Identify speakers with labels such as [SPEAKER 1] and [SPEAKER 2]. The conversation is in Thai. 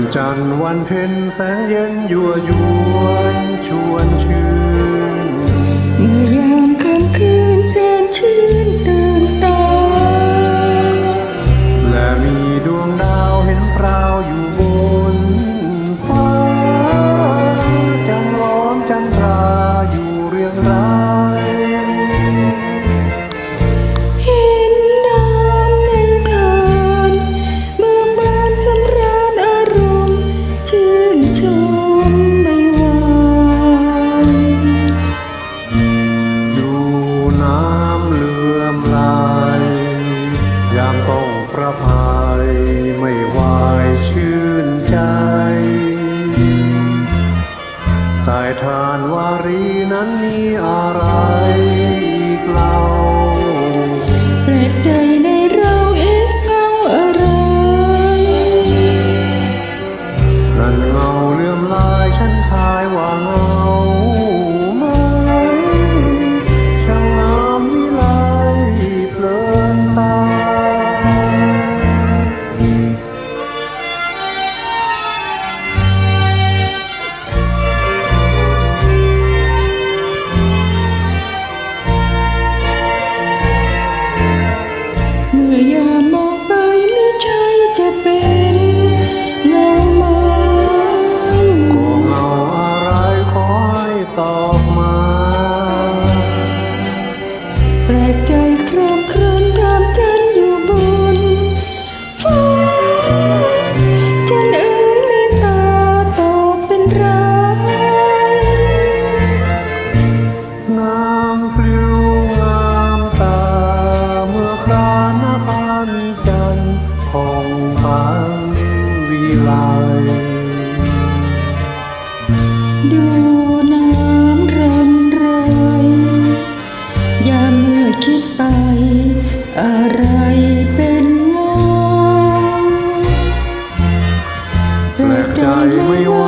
[SPEAKER 1] มจันทร์วัน
[SPEAKER 2] เพ็ญแส
[SPEAKER 1] งเย็นยั่วยวนชวนชื่น our eyes. ปลิวงาม
[SPEAKER 2] เมื่อคานภามีน
[SPEAKER 1] ทร์องผางวิไล
[SPEAKER 2] ดูน้ำร
[SPEAKER 1] นรอยยามเมื่
[SPEAKER 2] อคิดไป อะไรเป็นง
[SPEAKER 1] ง
[SPEAKER 2] แปกไม่
[SPEAKER 1] ไหว